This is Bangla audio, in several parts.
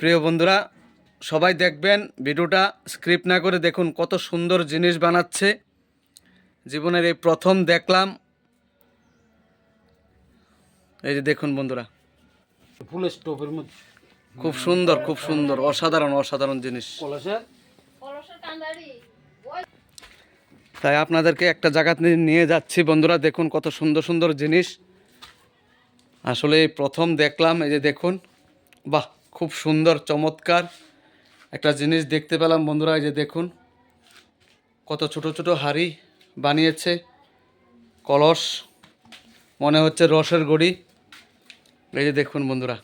প্রিয় বন্ধুরা সবাই দেখবেন ভিডিওটা স্ক্রিপ্ট না করে দেখুন কত সুন্দর জিনিস বানাচ্ছে। জীবনের এই প্রথম দেখলাম। এই যে দেখুন বন্ধুরা। ফুলের স্টোভের মধ্যে। খুব সুন্দর খুব সুন্দর অসাধারণ অসাধারণ জিনিস। তাই আপনাদেরকে একটা জায়গাতে নিয়ে যাচ্ছি বন্ধুরা দেখুন কত সুন্দর সুন্দর জিনিস। আসলে প্রথম দেখলাম, এই যে দেখুন, বাহ, খুব সুন্দর, চমৎকার একটা জিনিস দেখতে পেলাম বন্ধুরা, এই যে দেখুন, কত ছোট ছোট হাড়ি বানিয়েছে, কলস, মনে হচ্ছে রসের গড়ি। এই যে দেখুন বন্ধুরা,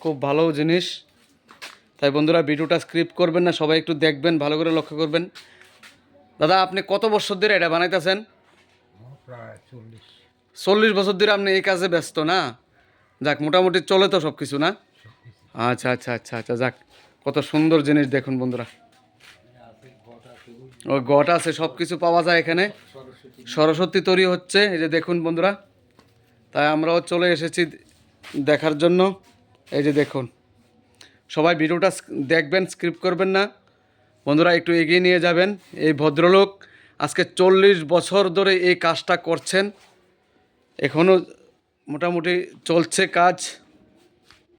খুব ভালো জিনিস। তাই বন্ধুরা, ভিডিওটা স্ক্রিপ্ট করবেন না, সবাই একটু দেখবেন, ভালো করে লক্ষ্য করবেন। দাদা, আপনি কত বছর ধরে এটা বানাইতেছেন? প্রায় চল্লিশ। চল্লিশ বছর ধরে আপনি এই কাজে ব্যস্ত না? যাক, মোটামুটি চলে তো সব কিছু না? আচ্ছা আচ্ছা আচ্ছা আচ্ছা যাক, কত সুন্দর জিনিস দেখুন বন্ধুরা। ওই গট আছে সব কিছু পাওয়া যায় এখানে। সরস্বতী তৈরি হচ্ছে, এই যে দেখুন বন্ধুরা। তাই আমরাও চলে এসেছি দেখার জন্য। এই যে দেখুন, সবাই ভিডিওটা দেখবেন স্ক্রিপ্ট করবেন না। বন্ধুরা, একটু এগিয়ে নিয়ে যাবেন। এই ভদ্রলোক আজকে চল্লিশ বছর ধরে এই কাজটা করছেন। এখনও মোটামুটি চলছে কাজ।